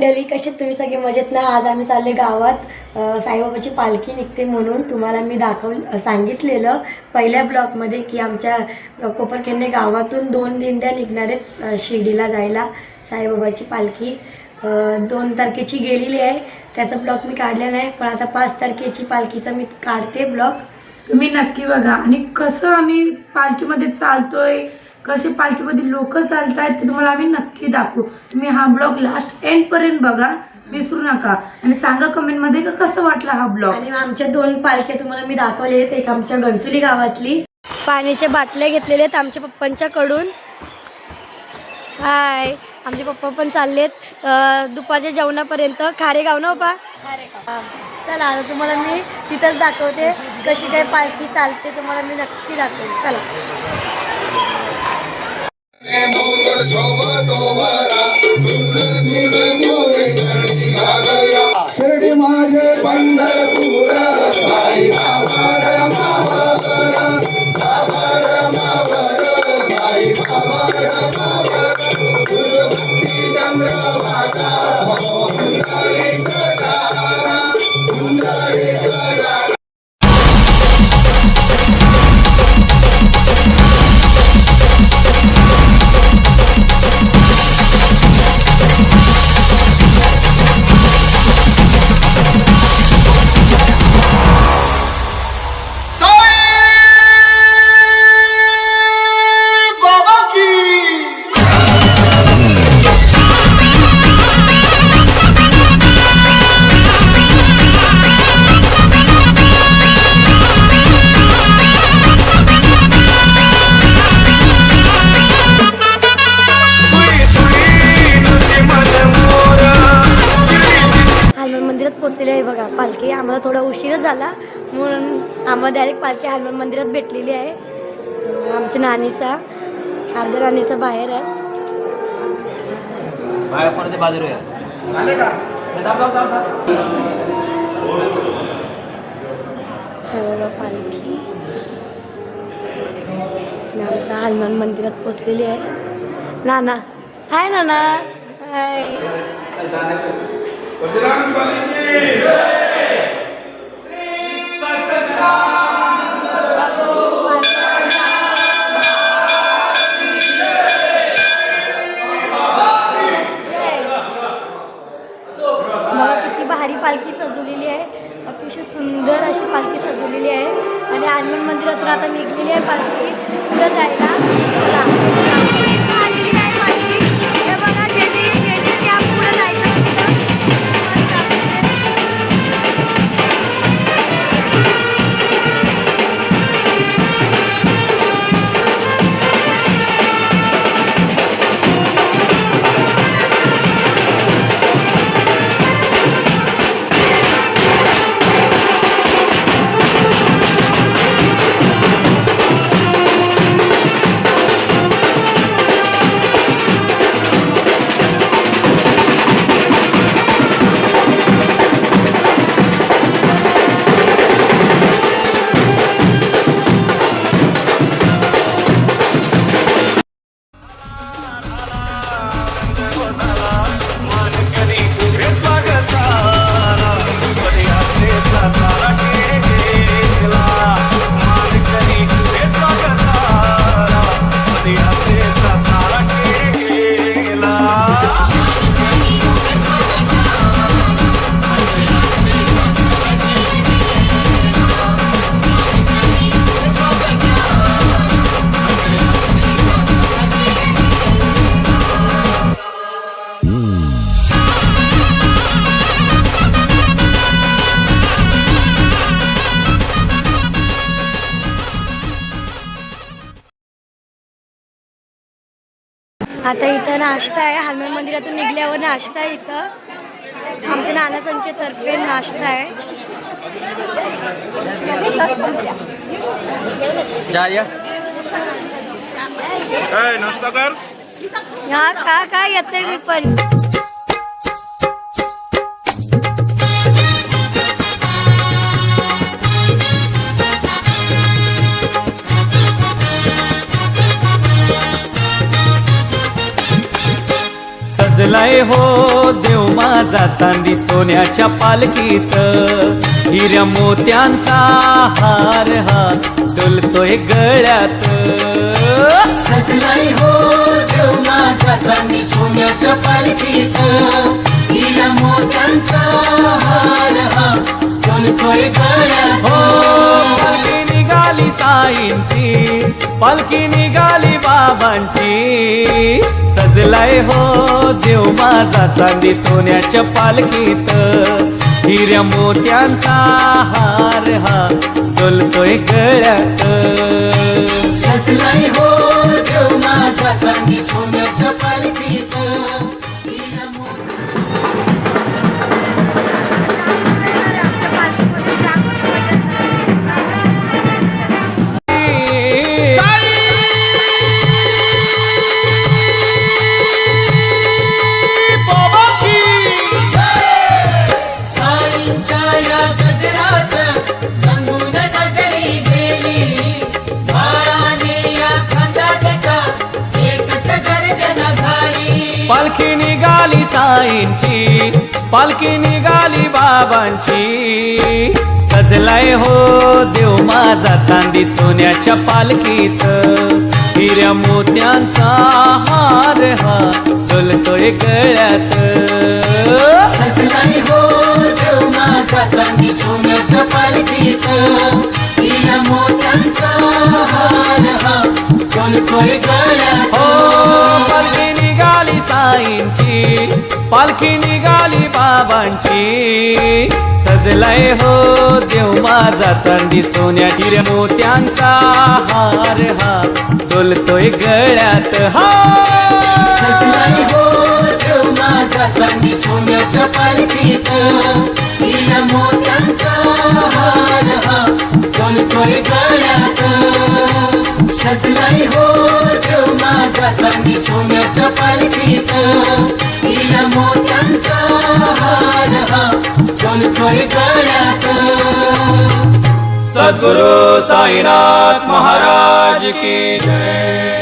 मंडळी कसे तुम्ही सगळे मजेत ना? आज आम्ही चालले गावात. साईबाबाची पालखी निघते म्हणून तुम्हाला मी दाखव सांगितलेलं पहिल्या ब्लॉकमध्ये की आमच्या अ, कोपरखेडणे गावातून दोन दिंड्या निघणार आहेत शिर्डीला जायला. साईबाबाची पालखी दोन तारखेची गेलेली आहे. त्याचा ब्लॉक मी काढला नाही पण आता पाच तारखेची पालखीचा मी काढते ब्लॉक. तुम्ही नक्की बघा. आणि कसं आम्ही पालखीमध्ये चालतोय कसे पालखीमध्ये लोक चालतायत ते तुम्हाला आम्ही नक्की दाखवू. तुम्ही हा ब्लॉग लास्ट एंड पर्यंत बघा विसरू नका. आणि सांगा कमेंटमध्ये का कसं वाटला हा ब्लॉग? आणि आमच्या दोन पालख्या तुम्हाला मी दाखवले आहेत एक आमच्या घनसुली गावातली. पाण्याच्या बाटल्या घेतलेल्या आहेत आमच्या पप्पांच्याकडून हाय आमचे पप्पा पण चाललेत. अं, दुपारच्या जेवणापर्यंत. खारेगाव ना पप्पा? चला आता तुम्हाला मी तिथंच दाखवते कशी काय पालखी चालते तुम्हाला मी नक्की दाखवते. चला. शिर्डी माझे बंद आम्हाला थोडा उशीरच झाला. म्हणून आम्हाला डायरेक्ट पालखी हनुमान मंदिरात भेटलेली आहे. आमच्या नानीचा अर्ध्या नानीचा बाहेर आहे बाहेर परत बाजूला या हे बघा पालखी. आमच्या हनुमान मंदिरात पोचलेली आहे. नाना. हाय नाना. हाय. बघा नाश्ता आहे. हनुमान मंदिरातून निघल्यावर नाश्ता आहे इथं. आमच्या नानासांच्या तर्फे नाश्ता आहे. चार या हा का काय येते मी पण. सजलाय हो देव माझा चांदी सोन्याच्या पालखीत. हिऱ्या मोत्यांचा हार हा डोलतोय गळ्यात. हो देव माझ्या चांदी सोन्याच्या पालखीत. हिला मोत्यांचा हार हा चलतोय गळ्यात. हो निघाली साईंची पालखी निघाली बाबांची. सजलाय हो देव माझा चांदी सोन्याच्या पालखीत. हिऱ्या मोत्यांचा हार हा चलतोय गळ्यात. सजलाय हो साईंची पालखी निघाली बाबांची. सजलाय हो देव माझा चांदी सोन्याच्या पालखीत. हिऱ्या मोत्यांचा हार हा डोलतोय गळ्यात. हो देव माझ्या चांदी सोन्याच्या पालखीत. हिला मोत्यांचा हार हा चलतोय गळ्यात. हो साईंची पालखी निघाली बाबांची. सजलाय हो देव माझा चांदी सोन्या हिऱ्या मोत्यांचा हार हा. डोलतोय गळ्यात हा. सजलाय हो देव माझा चांदी सोन्याच्या पालखीत. मोत्यांचा हार हा. चलतोय गळ्यात. सजलाई हो देव माझ्या चांदी सोन्याच्या पालखीत. हिला मोत्यांचा हार हा चलतोय गळ्यात. सद्गुरु साईनाथ महाराज की जय.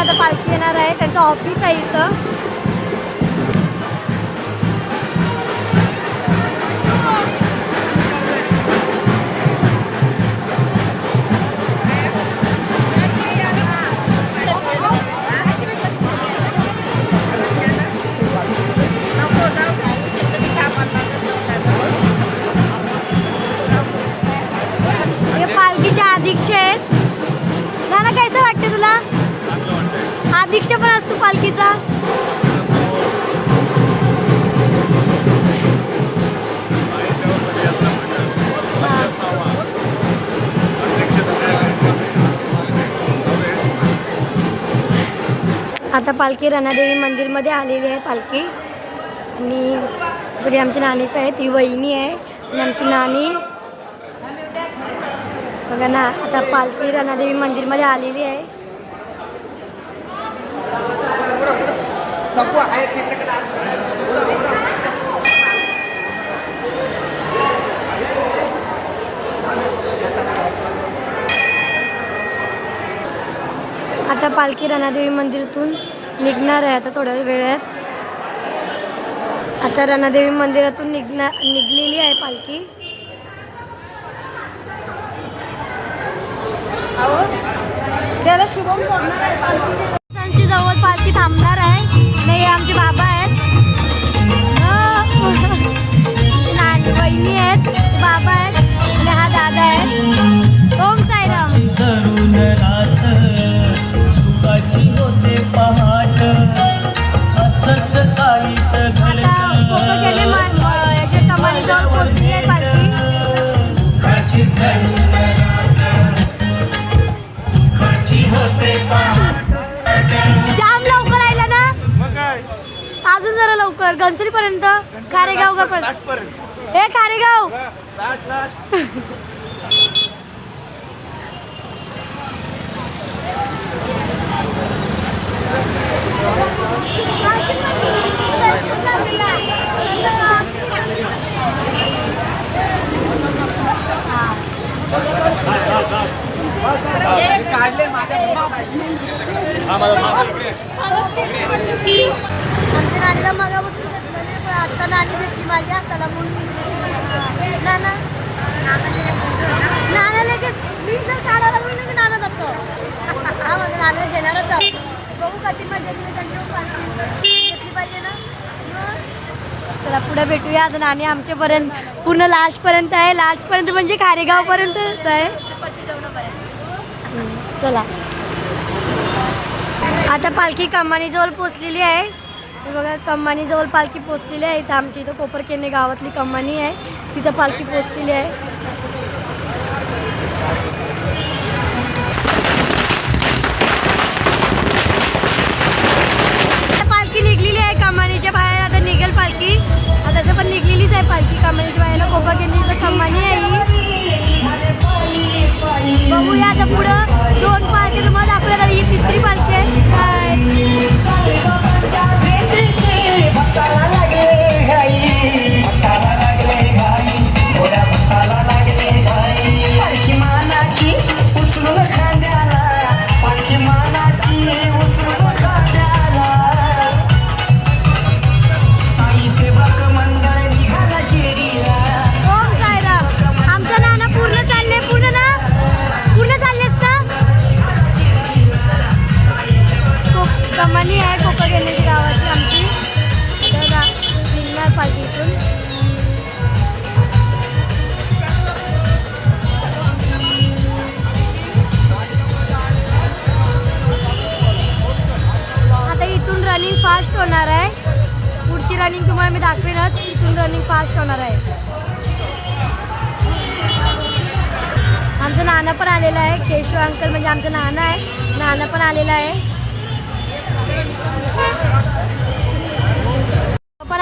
आता पालखी येणार आहे. त्यांचं ऑफिस आहे इथं. अधीक्ष पण असतो पालखीचा. आता पालखी रणादेवी मंदिरमध्ये आलेली आहे पालखी. आणि सगळी आमची नानीच आहेत ही वहिनी आहे. आणि आमची नानी. बघा ना आता पालखी रणादेवी मंदिरमध्ये आलेली आहे. आता पालखी रणादेवी मंदिरातून निघणार आहे आता थोड्या वेळात. आता रणादेवी मंदिरातून निघणार निघलेली आहे पालखी. शुभम जवळ पालखी थांबणार आहे. नाही आमचे बाबा आहेत. नानी बहिणी आहेत बाबा आहेत आणि हा दादा आहे. ओम साईराम. रात सुखाची होते पहाट. असंच काही लवकर घनसोली पर्यंत कारेगाव का पण? हे कारेगाव आमच्या नानीला मगापासून आमच्या नाणीला पण आता भेटली माझ्या हाताला म्हणून नाना नाना लगेच मी जर काढायला की नाना जातो हा नाना घेणारच आहोत बघू कधी घेतली पाहिजे ना चला पुढे भेटूया. आता नानी आमच्यापर्यंत पूर्ण लास्टपर्यंत आहे. लास्टपर्यंत म्हणजे खारेगावपर्यंतच आहे. चला. आता पालखी कमानीजवळ पोचलेली आहे. हे बघा कमानीजवळ पालखी पोचलेली आहे. इथं आमच्या इथं कोपरकेने गावातली कमानी आहे. तिथं पालखी पोचलेली आहे. आता पालखी निघलेली आहे कमानीच्या बाहेर. आता निघेल पालखी. आता तसं पण निघलेलीच आहे पालखी कमानीच्या बाहेर. कोपरकेने इथं कमानी आहे. बघूया आता पुढं. दोन पालखी तुम्हाला दाखवल्या ही तिसरी पालखी आहे.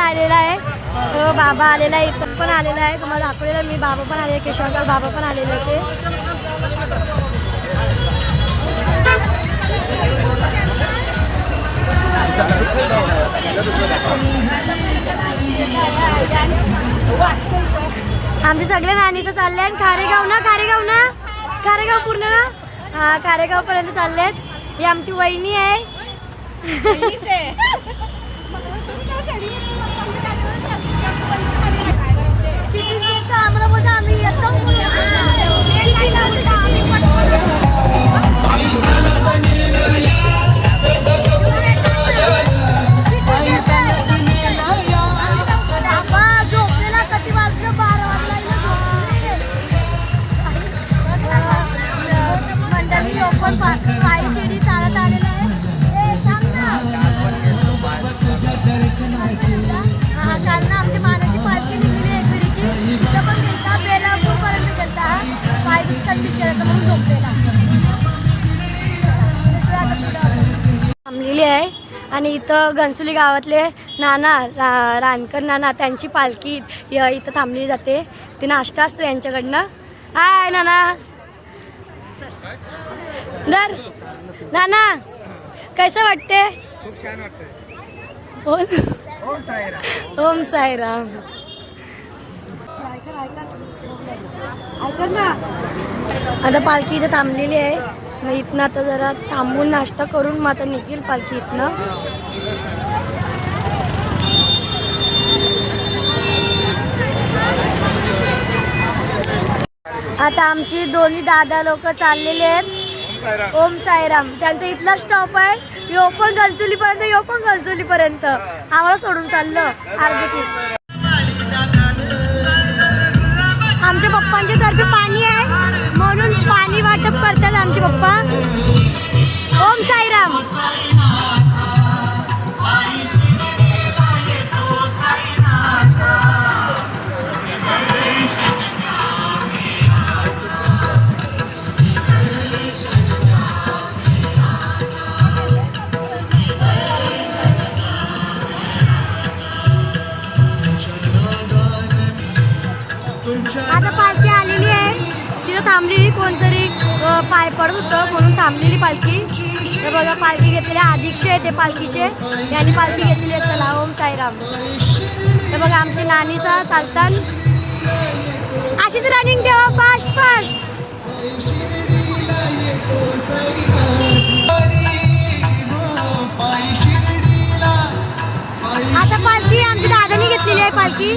आलेला आहे. बाबा आलेला आहे इथं पण आलेला आहे. तुम्हाला दाखवलेलं मी बाबा पण आलेले केशव अंकल बाबा पण आलेले होते. आमचे सगळे नानीचं चालले आणि खारेगाव ना खारेगाव ना? खारेगाव पूर्ण ना? हा खारेगाव पर्यंत चाललेत ही आमची वहिनी आहे. আমরা थांबलेली आहे. आणि इथं घनसुली गावातले नाना रा रानकर नाना त्यांची पालखी इथं थांबलेली जाते. ते नाश्ता असतं यांच्याकडनं. हाय नाना. दर. नाना कसं वाटते. ओम. साईराम. आता पालखी इथं थांबलेली आहे. मग इथनं आता जरा थांबून नाश्ता करून मग आता निघेल पालखी इथनं. आता आमची दोन्ही दादा लोक चाललेले आहेत. ओम साईराम. त्यांचा इथला स्टॉप आहे. यो पण गंचुली पर्यंत यो पण गंचुली पर्यंत आम्हाला सोडून चाललं. आमच्या पप्पांच्या तर्फे पाणी आहे. पाणी करतात आमचे पप्पा. ओम साईराम. आता पालखी आलेली आहे. तिथं थांबलेली कोणतरी. पाय पडत होतं म्हणून थांबलेली पालखी. तर बघा पालखी घेतलेली अधीक्ष आहे ते पालखीचे. यांनी पालखी घेतलेली आहे. चला ओम साईराम. तर बघा आमची नानीचा चालतान अशीच रनिंग ठेवा फास्ट फास्ट आता पालखी आमच्या दादानी घेतलेली आहे पालखी.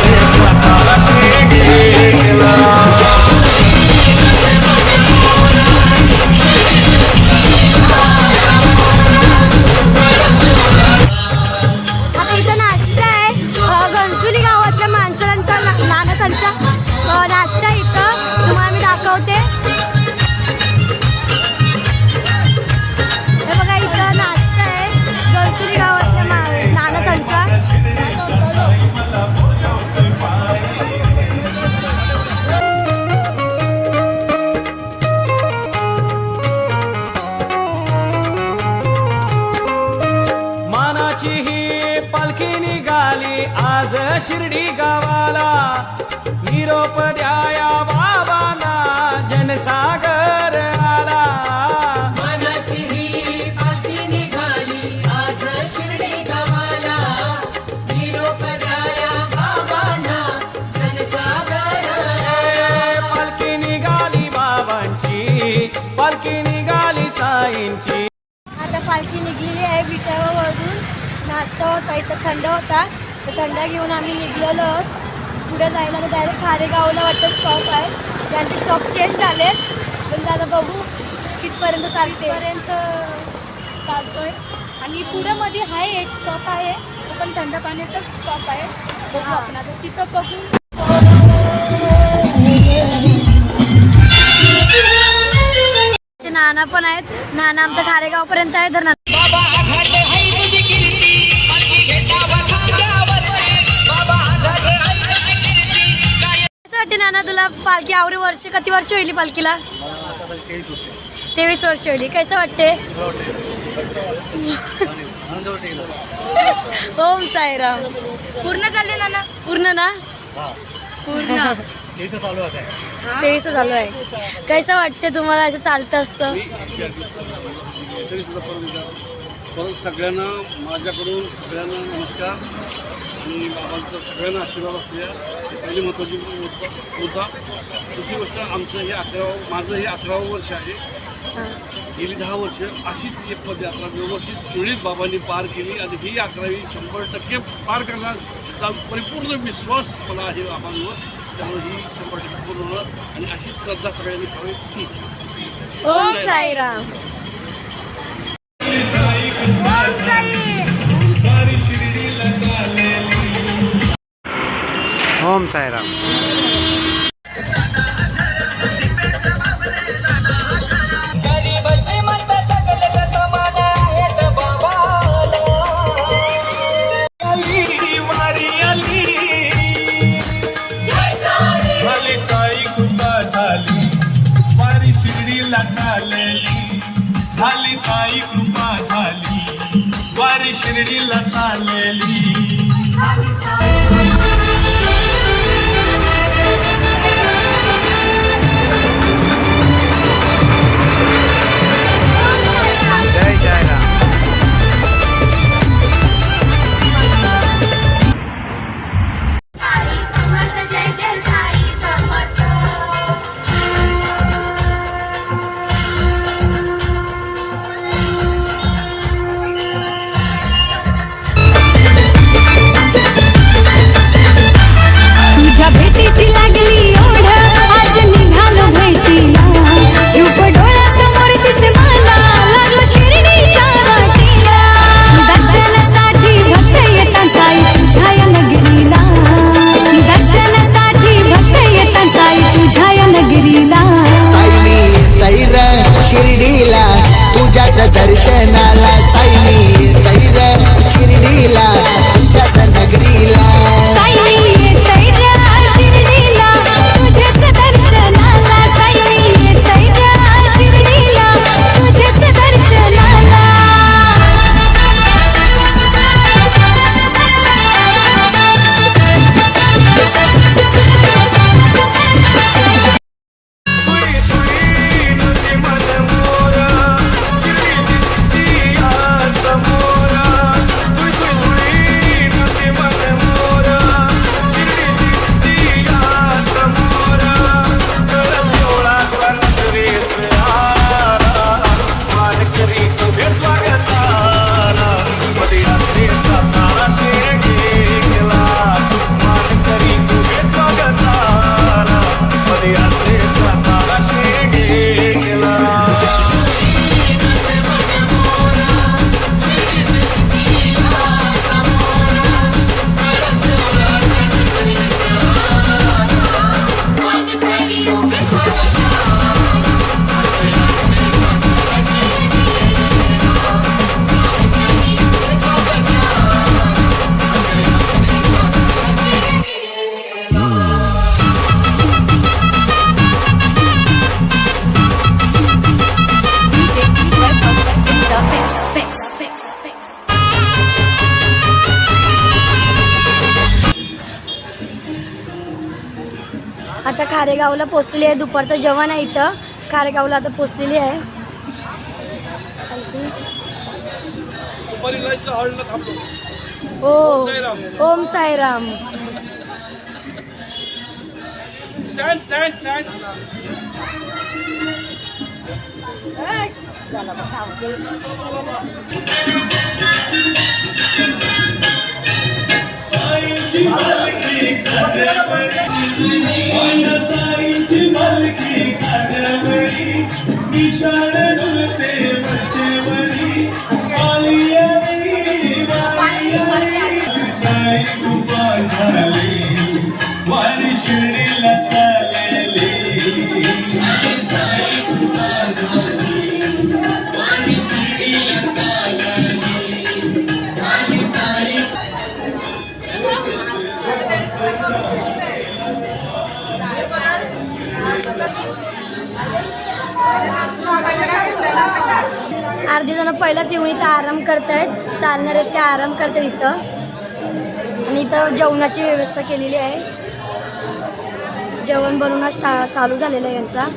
पालखी निघाली साईंची. आता पालखी निघलेली आहे विटावरून नाश्ता होता इथं थंड होता. तर थंड घेऊन आम्ही निघलेलो. पुढे जायला तर डायरेक्ट खारेगावला वाटतं स्टॉप आहे. त्यांचे स्टॉप चेंज झाले पण आता बघू कितपर्यंत चालते पर्यंत चालतोय. आणि पुढे मध्ये आहे एक स्टॉप आहे. तो पण थंड पाण्याचाच स्टॉप आहे. बघू आपण आता. तिथं बघू. नाना पण आहेत. नाना आमचं खारेगाव पर्यंत आहे तर कसं वाटते नाना तुला पालखी आवडे वर्ष किती वर्ष होईल पालखीला? तेवीस वर्ष होईल. कसं वाटते? ओम साईराम. पूर्ण चालले नाना? पूर्ण ना? पूर्ण. तेवीस चालू आहे कसं वाटते तुम्हाला असं चालतं असतं? परत सगळ्यांना माझ्याकडून सगळ्यांना नमस्कार. आणि बाबांचा सगळ्यांना आशीर्वाद असल्या पहिली महत्त्वाची होता दुसरी गोष्ट आमचं हे अकरावं माझं हे अकरावं वर्ष आहे. गेली दहा वर्ष अशीच एक पदयात्रा व्यवस्थित सुरळीत बाबांनी पार केली आणि ही अकरावी शंभर टक्के पार करण्याचा परिपूर्ण विश्वास मला आहे बाबांवर. त्यामुळे ही शंभर टक्के पूर्ण होणार. आणि अशीच श्रद्धा सगळ्यांनी करावी इच्छा ओम साईराम. ओम साईराम. शिर्डीला चालली आता खारेगावला पोचलेली आहे. दुपारचं जेवण आहे इथं. खारेगावला आता पोचलेली आहे. हो. ओम साईराम. खांद्यावरी माझ्या साईंची पालखी खांद्यावरी विशाळ डुलते वरचेवरी आली आई, वारी आई. साई कृपा झाली वारी शिर्डीला पहिलाच येऊन इथं आराम करतायत. चालणार आहेत ते आराम करतात इथं. आणि इथं जेवणाची व्यवस्था केलेली आहे. जेवण बनवून चालू झालेलं आहे यांचा.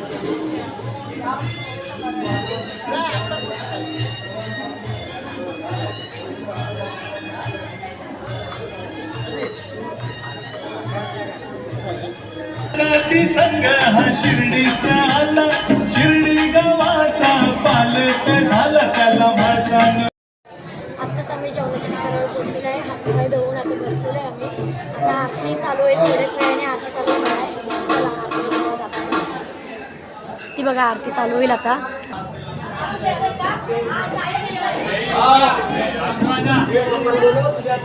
रात्री शिर्डी गावाचा पालक झाला त्याला भाषण आत्ताच आम्ही जेवणाच्या ठिकाणावर बसलेलं आहे. हातपाय दवून आता बसलेलं आहे आम्ही. आता आरती चालू होईल थोड्याच वेळाने आरती चालू होणार आहे. चला, आरती बघूयात आपण. ती बघा आरती चालू होईल आता.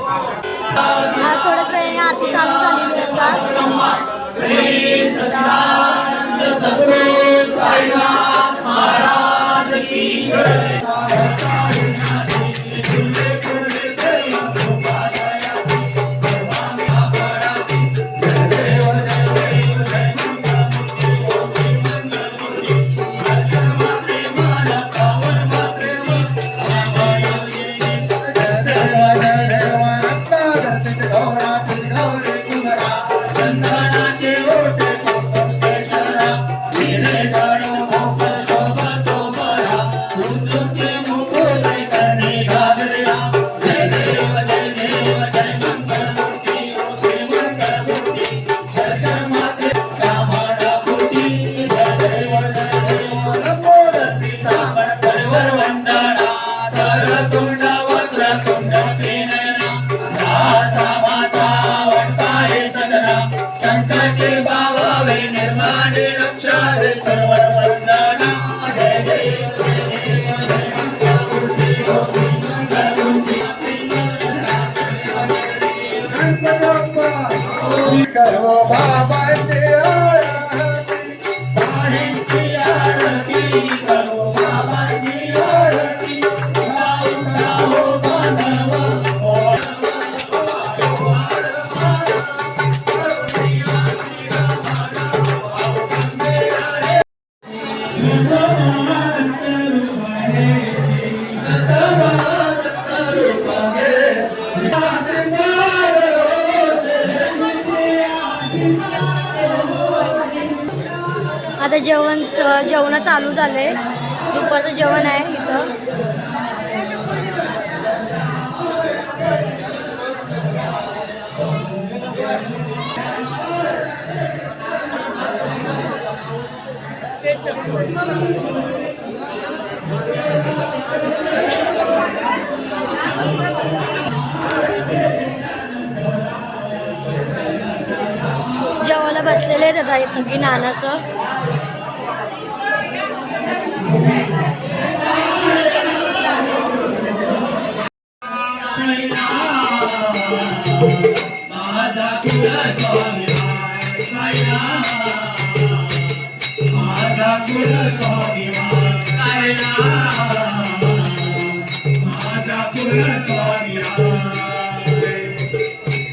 हा थोड्याच वेळाने आरती चालू झालेली आहे आता. Thank you. जेवण चालू झालंय. दुपारचं जेवण आहे इथं. जेवायला बसलेले आहेत दादा हे सगळी नानाचं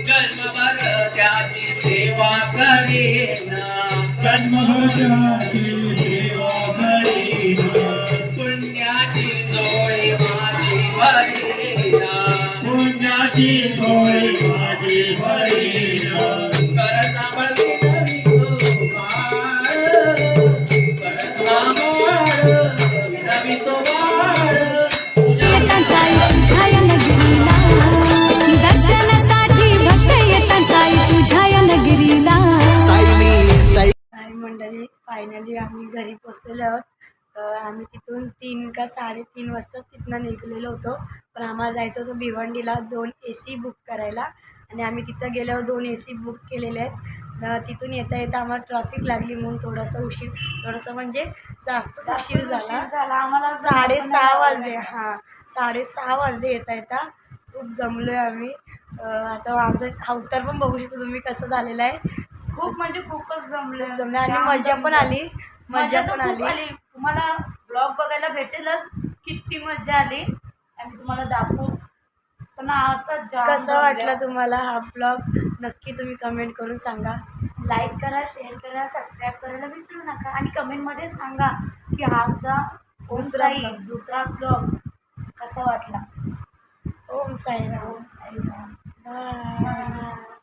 जन्मभर त्याची सेवा करेन. जन्मभराची सेवा करीन. मंडळी फायनली आम्ही घरी पोचलेलो आहोत. अं, आम्ही तिथून तीन का साडेतीन वाजता तिथनं निघलेलो होतो. पण आम्हाला जायचं होतं भिवंडीला दोन ए सी बुक करायला. आणि आम्ही तिथं गेल्यावर दोन ए सी बुक केलेले आहेत. अं, तिथून येता येता आम्हाला ट्रॅफिक लागली म्हणून थोडंसं उशीर थोडंसं म्हणजे जास्तच उशीर झाला. झाला. आम्हाला साडेसहा वाजले हां. साडेसहा वाजले येता येता. खूप जमलो आहे आम्ही आता आमचं अवतार पण बघू शकतो तुम्ही कसं झालेलं आहे. खूप म्हणजे खूपच जमले जमलं आणि मजा पण आली. मजा पण आली. आली. तुम्हाला ब्लॉग बघायला भेटेलच. किती मजा आली. आणि तुम्हाला दाखवूच पण आता जाम कसं जमल्या. वाटलं तुम्हाला हा ब्लॉग नक्की तुम्ही कमेंट करून सांगा. लाईक करा शेअर करा सबस्क्राईब करायला विसरू नका. आणि कमेंटमध्ये सांगा की हा आमचा दुसरा. दुसरा ब्लॉग कसा वाटला. ओम साईराम ओम साईराम बाय